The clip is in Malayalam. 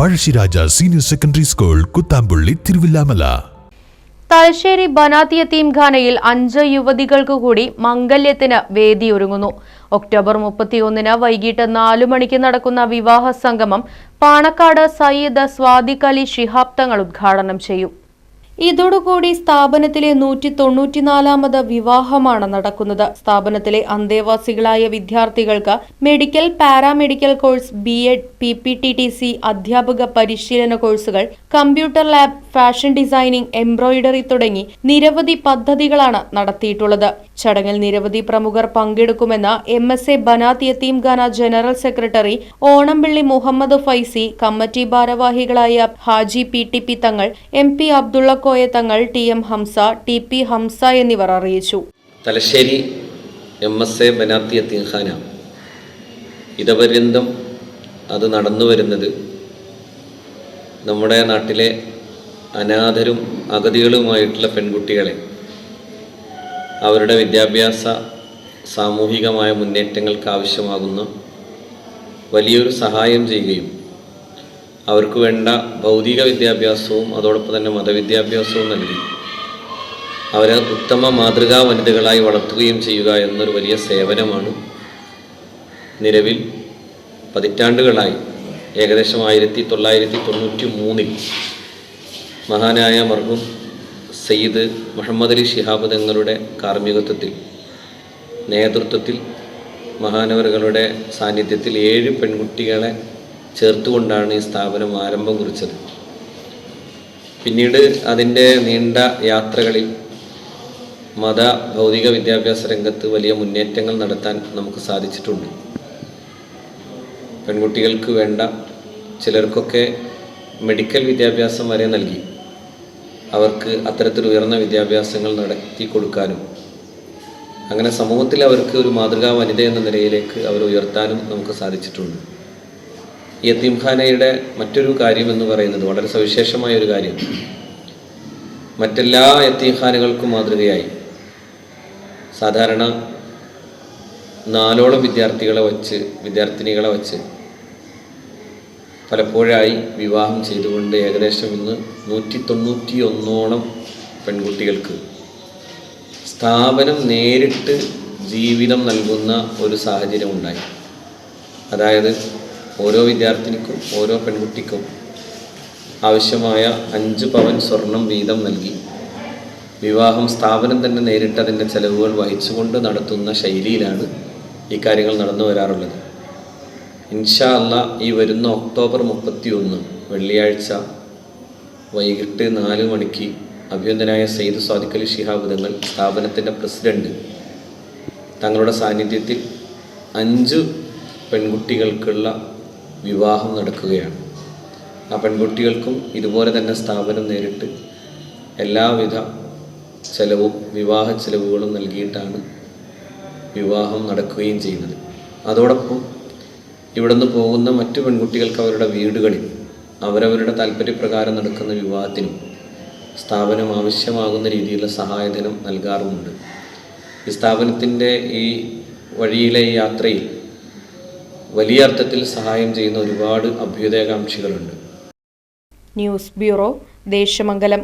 Pazhassiraja senior secondary school Kuthampully Thiruvilwamala. Thalassery ബനാത്തിയ തീംഖാനയിൽ അഞ്ച് യുവതികൾക്ക് കൂടി മംഗല്യത്തിന് വേദിയൊരുങ്ങുന്നു. ഒക്ടോബർ മുപ്പത്തിയൊന്നിന് വൈകിട്ട് നാലു മണിക്ക് നടക്കുന്ന വിവാഹ സംഗമം പാണക്കാട് സയ്യിദ് സ്വാദിഖ് അലി ശിഹാബ് തങ്ങൾ ഉദ്ഘാടനം ചെയ്യും. ഇതോടുകൂടി സ്ഥാപനത്തിലെ നൂറ്റി തൊണ്ണൂറ്റിനാലാമത് വിവാഹമാണ് നടക്കുന്നത്. സ്ഥാപനത്തിലെ അന്തേവാസികളായ വിദ്യാർത്ഥികൾക്ക് medical paramedical course B Ed P P T T C അധ്യാപക പരിശീലന കോഴ്സുകൾ computer lab fashion designing embroidery തുടങ്ങി നിരവധി പദ്ധതികളാണ് നടത്തിയിട്ടുള്ളത്. ചടങ്ങിൽ നിരവധി പ്രമുഖർ പങ്കെടുക്കുമെന്ന് M S A Banath Yatheemkhana general secretary Onampilly Muhammad Faizy committee ഭാരവാഹികളായ Haji P T P Thangal M P Abdulla Koya Thangal T M Hamsa T P Hamsa എന്നിവർ അറിയിച്ചു. Thalassery M S A Banathi Yatheemkhana ഇതപര്യന്തം അത് നടന്നു വരുന്നത് നമ്മുടെ നാട്ടിലെ അനാഥരും അഗതികളുമായിട്ടുള്ള പെൺകുട്ടികളെ അവരുടെ വിദ്യാഭ്യാസ സാമൂഹികമായ മുന്നേറ്റങ്ങൾക്ക് ആവശ്യമാകുന്ന വലിയൊരു സഹായം ചെയ്യുകയും അവർക്ക് വേണ്ട ഭൗതിക വിദ്യാഭ്യാസവും അതോടൊപ്പം തന്നെ മതവിദ്യാഭ്യാസവും നൽകി അവരെ ഉത്തമ മാതൃകാ വനിതകളായി വളർത്തുകയും ചെയ്യുക എന്നൊരു വലിയ സേവനമാണ് നിലവിൽ പതിറ്റാണ്ടുകളായി. ഏകദേശം ആയിരത്തി തൊള്ളായിരത്തി തൊണ്ണൂറ്റി മൂന്നിൽ മഹാനായ മർഹൂം സയ്യിദ് മുഹമ്മദ് അലി ഷിഹാബ് തങ്ങളുടെ കാർമ്മികത്വത്തിൽ നേതൃത്വത്തിൽ മഹാനവറുകളുടെ സാന്നിധ്യത്തിൽ ഏഴ് പെൺകുട്ടികളെ ചേർത്തുകൊണ്ടാണ് ഈ സ്ഥാപനം ആരംഭം കുറിച്ചത്. പിന്നീട് അതിന്റെ നീണ്ട യാത്രകളിൽ മത ഭൗതിക വിദ്യാഭ്യാസ രംഗത്ത് വലിയ മുന്നേറ്റങ്ങൾ നടത്താൻ നമുക്ക് സാധിച്ചിട്ടുണ്ട്. പെൺകുട്ടികൾക്ക് വേണ്ട ചിലർക്കൊക്കെ മെഡിക്കൽ വിദ്യാഭ്യാസം വരെ നൽകി. അവർക്ക് അത്തരത്തിൽ ഉയർന്ന വിദ്യാഭ്യാസങ്ങൾ നടത്തി കൊടുക്കാനും അങ്ങനെ സമൂഹത്തിൽ അവർക്ക് ഒരു മാതൃകാ വനിത എന്ന നിലയിലേക്ക് അവർ ഉയർത്താനും നമുക്ക് സാധിച്ചിട്ടുണ്ട്. യത്തീംഖാനയുടെ മറ്റൊരു കാര്യം എന്ന് പറയുന്നത് വളരെ സവിശേഷമായ ഒരു കാര്യം. മറ്റെല്ലാ യത്തീംഖാനകൾക്കും മാതൃകയായി സാധാരണ നാലോളം വിദ്യാർത്ഥികളെ വച്ച് വിദ്യാർത്ഥിനികളെ വച്ച് പലപ്പോഴായി വിവാഹം ചെയ്തുകൊണ്ട് ഏകദേശം ഇന്ന് നൂറ്റി തൊണ്ണൂറ്റി ഒന്നോളം പെൺകുട്ടികൾക്ക് സ്ഥാപനം നേരിട്ട് ജീവിതം നൽകുന്ന ഒരു സാഹചര്യം ഉണ്ടായി. അതായത് ഓരോ വിദ്യാർത്ഥിനിക്കും ഓരോ പെൺകുട്ടിക്കും ആവശ്യമായ അഞ്ച് പവൻ സ്വർണം വീതം നൽകി. വിവാഹം സ്ഥാപനം തന്നെ നേരിട്ട് അതിന്റെ ചെലവുകൾ വഹിച്ചുകൊണ്ട് നടത്തുന്ന ശൈലിയിലാണ് ഈ കാര്യങ്ങൾ നടന്നു വരാറുള്ളത്. ഇൻഷാ അല്ല ഈ വരുന്ന ഒക്ടോബർ മുപ്പത്തി ഒന്ന് വെള്ളിയാഴ്ച വൈകിട്ട് നാല് മണിക്ക് അഭ്യന്തനായ സെയ്ദ് അലി ശിഹാബ് തങ്ങൾ സ്ഥാപനത്തിന്റെ പ്രസിഡന്റ്. തങ്ങളുടെ സാന്നിധ്യത്തിൽ അഞ്ച് പെൺകുട്ടികൾക്കുള്ള വിവാഹം നടക്കുകയാണ്. ആ പെൺകുട്ടികൾക്കും ഇതുപോലെ തന്നെ സ്ഥാപനം നേരിട്ട് എല്ലാവിധ ചെലവും വിവാഹ ചെലവുകളും നൽകിയിട്ടാണ് വിവാഹം നടക്കുകയും ചെയ്യുന്നത്. അതോടൊപ്പം ഇവിടുന്ന് പോകുന്ന മറ്റു പെൺകുട്ടികൾക്ക് അവരുടെ വീടുകളിൽ അവരവരുടെ താല്പര്യപ്രകാരം നടക്കുന്ന വിവാഹത്തിനും സ്ഥാപനം ആവശ്യമാകുന്ന രീതിയിലുള്ള സഹായധനം നൽകാറുമുണ്ട്. ഈ സ്ഥാപനത്തിന്റെ ഈ വഴിയിലെ യാത്രയിൽ വലിയ അർത്ഥത്തിൽ സഹായം ചെയ്യുന്ന ഒരുപാട് അഭ്യുദയകാംക്ഷികളുണ്ട്. News bureau Desamangalam.